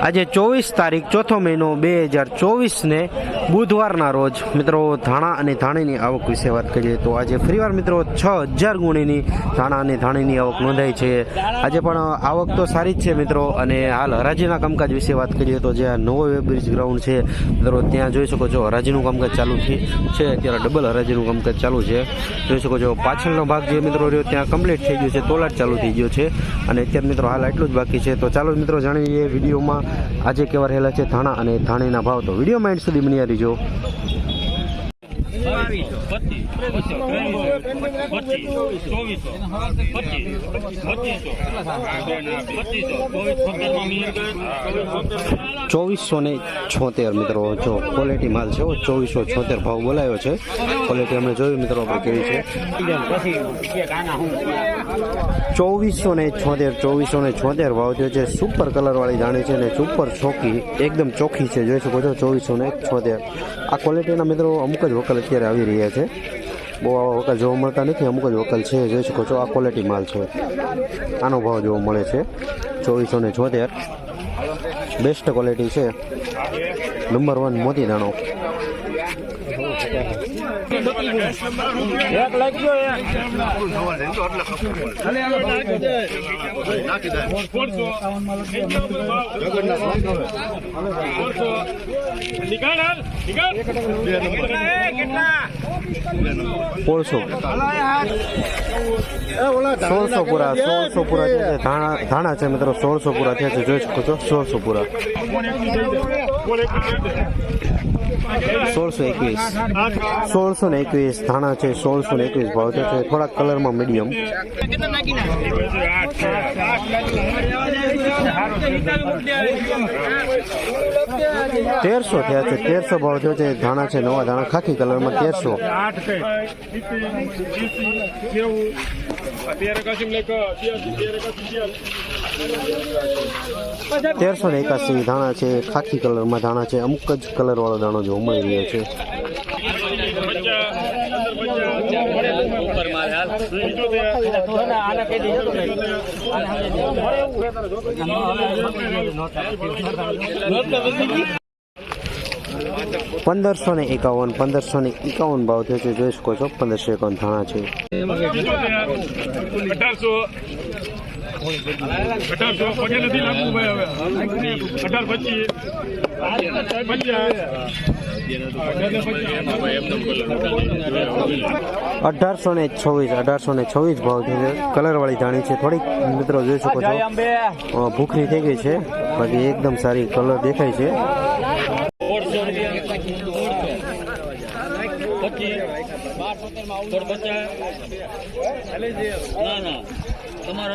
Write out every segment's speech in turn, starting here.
આજે ચોવીસ તારીખ, ચોથો મહિનો બે હજાર ચોવીસને બુધવારના રોજ. મિત્રો, ધાણા અને ધાણીની આવક વિશે વાત કરીએ તો આજે ફરીવાર મિત્રો છ હજાર ગુણીની ધાણા અને ધાણીની આવક નોંધાઈ છે. આજે પણ આવક તો સારી જ છે મિત્રો અને હાલ હરાજીના કામકાજ વિશે વાત કરીએ તો જે આ નવો વેબ ગ્રાઉન્ડ છે, મિત્રો, ત્યાં જોઈ શકો છો હરાજીનું કામકાજ ચાલુ છે અત્યારે ડબલ હરાજીનું કામકાજ ચાલુ છે. જોઈ શકો છો પાછળનો ભાગ જે મિત્રો રહ્યો ત્યાં કમ્પ્લીટ થઈ ગયો છે, તોલાટ ચાલુ થઈ ગયો છે અને અત્યારે મિત્રો હાલ આટલું જ બાકી છે. તો ચાલો મિત્રો જાણી લઈએ વિડીયોમાં આજે કેવા રહેલા છે ધાણા અને ધાણીના ભાવ. તો વીડિયો માઇન્ડ સુધી બની રહીજો. બાવીસો ચોવીસો ને છોતેર મિત્રો, જો ક્વોલિટી માલ છે ચોવીસો છોતેર ભાવ બોલાયો છે. ક્વોલિટી અમે જોયું મિત્રો, આપણે કેવી છે. ચોવીસો ને છોતેર, ચોવીસો ને છોતેર ભાવ થયો છે. સુપર કલરવાળી જાણી છે ને સુપર ચોખ્ખી એકદમ ચોખ્ખી છે. જોઈ શકો છો, ચોવીસો ને છોતેર. આ ક્વોલિટીના મિત્રો અમુક જ વકલ અત્યારે આવી રહ્યા છે. બહુ આવા વકલ જોવા મળતા નથી, અમુક જ વકલ છે, જોઈ શકો છો, આ ક્વોલિટી માલ છે. આનો ભાવ જોવા મળે છે, ચોવીસો ને છોતેર બેસ્ટ ક્વોલિટી છે. નંબર વન મોતી દાણો સોળસો સોળસો પૂરા સોળસો પૂરા છે ધાણા છે મિત્રો, સોળસો પૂરા થયા છે, જોઈ શકો છો, સોળસો પૂરા. સોળસો એકવીસ. સોળસો ને એકવીસ ધાણા છે, સોળસો ને એકવીસ ભાવ છે થોડાક કલરમાં મીડિયમ તેરસો થયા છે, તેરસો ભાવ થયો છે, ધાણા છે, નવા ધાણા, ખાખી કલરમાં તેરસો. તેરસો ને એકાસી ધાણા છે, ખાખી કલરમાં ધાણા છે, અમુક જ કલર વાળો દાણો જોવા મળી રહ્યો છે. પંદરસો ને એકાવન, પંદરસો ને એકાવન ભાવ થયો છે, જોઈ શકો છો, પંદરસો એકાવન ધાણા છે. અઢારસો. નથી લાગવું ભાઈ હવે. અઢાર પચીસ. અઢારસો ને છવ્વીસ અઢારસો ને છવ્વીસ ભાવ છે. કલર વાળી ધાણી છે. થોડીક મિત્રો જોઈ શકો છો. ભૂખરી થઈ ગઈ છે. બાકી એકદમ સારી કલર દેખાય છે. ના ના. તમારો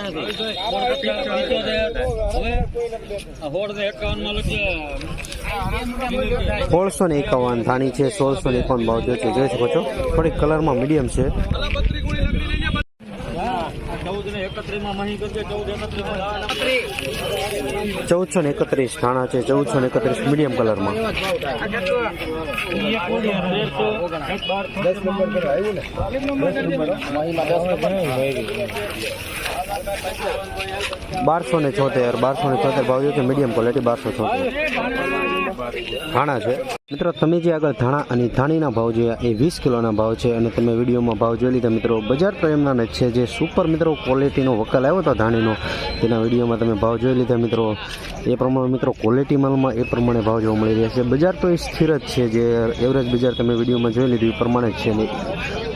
ને એકાવનમાં સોળસો ને એકાવન ધાણી છે સોળસો ને એકાવન ભાવ છે. જોઈ શકો છો? થોડીક કલરમાં મીડિયમ છે. ચૌદ ને એકત્રીસમાં મહી કરજે ચૌદ એકત્રીસ. ચૌદસો ને એકત્રીસ ધાણા છે, ચૌદસો ને એકત્રીસ મીડિયમ કલરમાં બારસો ને છોતેર, બારસો ને છોતેર ભાવ છે મીડિયમ ક્વોલિટી બારસો છોતેર. ધાણા છે. મિત્રો, તમે જે આગળ ધાણા અને ધાણીના ભાવ જોયા એ વીસ કિલોના ભાવ છે અને તમે વિડીયોમાં ભાવ જોઈ લીધા, મિત્રો. બજાર એમના જ છે. જે સુપર મિત્રો ક્વોલિટીનો વકલ આવ્યો હતો ધાણીનો, તેના વિડીયોમાં તમે ભાવ જોઈ લીધા, મિત્રો. એ પ્રમાણે, મિત્રો ક્વોલિટી માલમાં એ પ્રમાણે ભાવ જોવા મળી રહ્યા છે. બજાર તો એ સ્થિર જ છે. જે એવરેજ બજાર તમે વિડીયોમાં જોઈ લીધું, એ પ્રમાણે જ છે